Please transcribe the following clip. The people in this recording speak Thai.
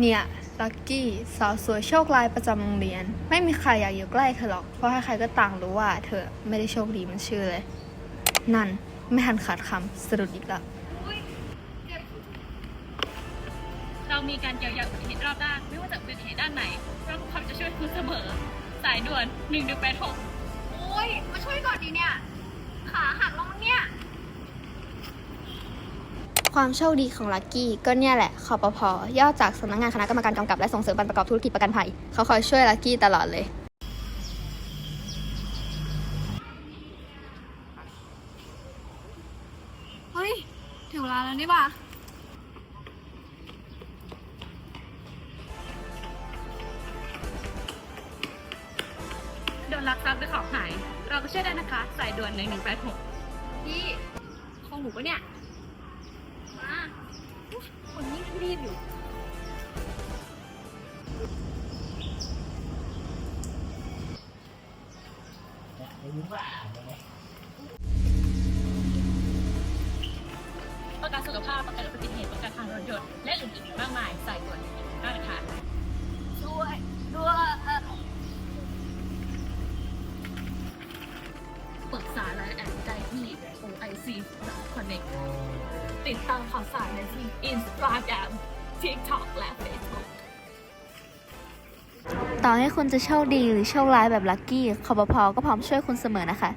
เนี่ยลักกี้สาวสวยโชคร้ายประจำโรงเรียน ไม่มีใครอยากอยู่ใกล้เธอหรอก เพราะใครๆก็ต่างรู้ว่าเธอไม่ได้โชคดีเหมันชื่อเลย นั่นไม่ทันขาดคำสะดุดอีกแล้วเรามีการเยียวยาอุบัติเหตุรอบด้านไม่ว่าจะอุบัติเหตุด้านไหนเราทุกคนจะช่วยคุณเสมอ สายด่วน1186โอ้ยมาช่วยก่อนดีเนี่ย ขาหักแล้วมั้งเนี่ย ความโชคดีของลักกี้ก็เนี่ยแหละคอปพย่อจากสำนักงานคณะกรรมการกำกับและส่งเสริมการประกอบธุรกิจประกันภัย เขาคอยช่วยลักกี้ตลอดเลยเฮ้ยถึงเวลาแล้วนี่ป่ะโดนลักทรัพย์หรือของหาย เราก็ช่วยได้นะคะ สายด่วน1186พี่ของหนูปะเนี่ย มาอุ๊ยคนนี้ รีบอยู่ ประกันสุขภาพประกันอุบัติเหตุประกันทางรถยนต์และอื่นๆอีกมากมายสายด่วนได้ค่ะช่วยด้วยเอ่อปรึกษาและแอนใจที่ OIC Connect ติดตามข่าวสารในที่ Instagram TikTok และ Facebook ต่อให้คุณจะโชคดีหรือโชคร้ายแบบลัคกี้คอปพก็พร้อมช่วยคุณเสมอนะคะ